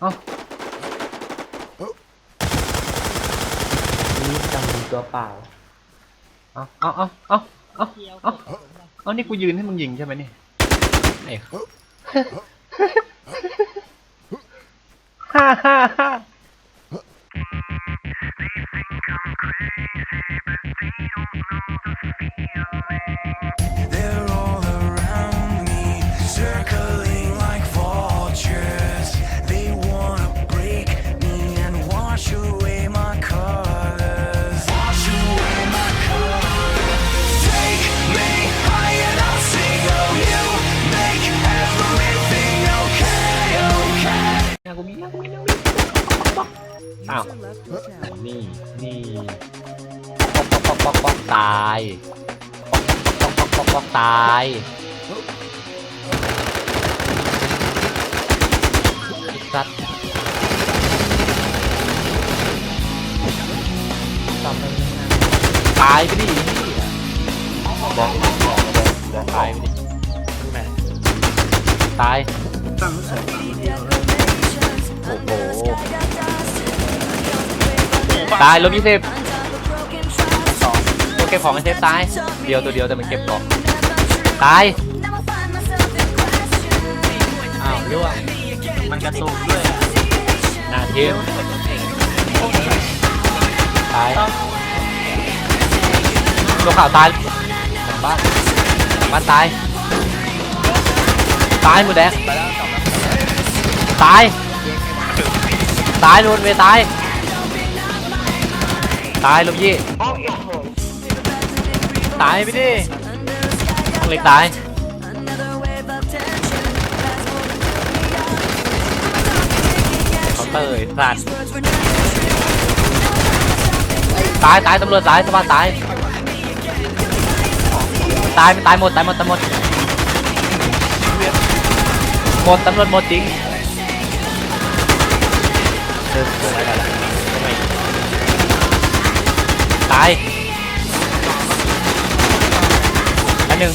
เอ้านี่จำมีตัวเปล่า เอาเอาเอาเอาเอาเอาเอานี่กูยืนให้มึงยิงใช่ไหมนี่ไอ้ฮ่าฮ่าฮ่า อ้าว นี่ นี่ป๊อกป๊อกป๊อกป๊อกป๊อกตายป๊อกป๊อกป๊อกป๊อกป๊อกตายสัตว์ทำไมตายไปดิบอกบอกบอกตายไปดิตายโอ้โห ตายลบยี่สิบตัวเก็บของไอเซฟตาย เดียวตัวเดียวแต่มันเก็บของตาย อ้าวร่วงมันกระตุกด้วยหน้าทีมตายตัวขาวตายหลังบ้านหลังบ้านตาย ตายหมดแดงตาย ตายโดนเวตาย ตายลูกยี่ตายไปดิต้องเล็กตายเขาเตยสัตว์ตายตายตำรวจตายสวัสดตายตายมันตายหมดตายหมดตายหมดหมดตำรวจหมดจริงเดินเดินไปแล้วทำไมตายอันหนึ่ง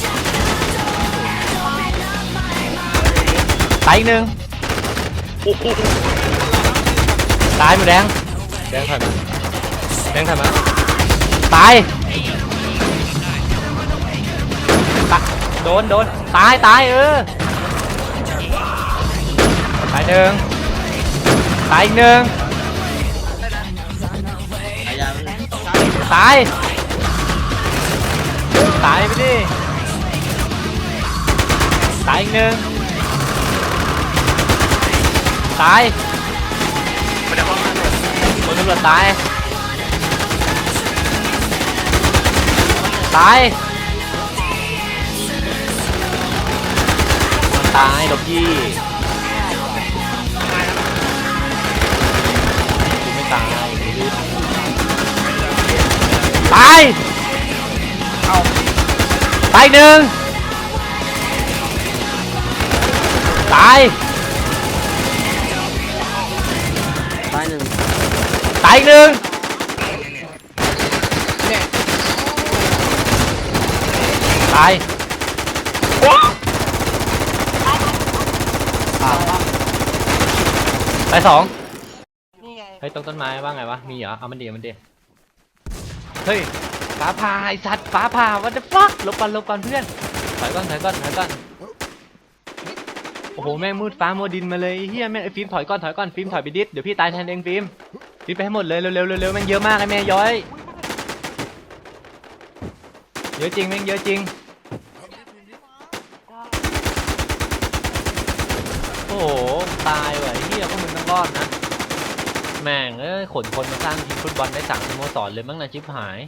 ตายอีกหนึ่งตายหมดแดงแดงถอยมาแดงถอยมาตายตะโดนโดนตายตายเออตายหนึ่งตายอีกหนึ่ง ตาย ตายไปดิ ตายอีกหนึ่งตายคนตำรวจตาย ตาย ตายดอกยี่ายเอาตายหนึ่งตายตายหนึ่งตายอีกหนึ่งตายตายสองเฮ้ยตรงต้นไม้ว่าไงวะ มีเหรอ เอามันดีเอามันดี เฮ้ยฟ้าผ่าไอสัตว์ฟ้าผ่า what the fuck ลบก่อนลบก่อนเพื่อนถอยก่อนถอยก่อนถอยก่อนโอ้โหแม่งมืดฟ้ามัวดินมาเลยเฮียแม่งไอฟิล์มถอยก่อนถอยก่อนฟิล์มถอยไปดิสเดี๋ยวพี่ตายแทนเองฟิล์มฟิล์มไปให้หมดเลยเร็วเร็วเร็วเร็วแม่งเยอะมากไอแม่ย้อยเยอะจริงแม่งเยอะจริงโอ้โหตายว่ะเฮียพวกมึงต้องรอดนะ แม่งเอ้ยขนคนมาสร้างทีมฟุตบอลได้สามสโมสรเลยมั้งนะชิบหาย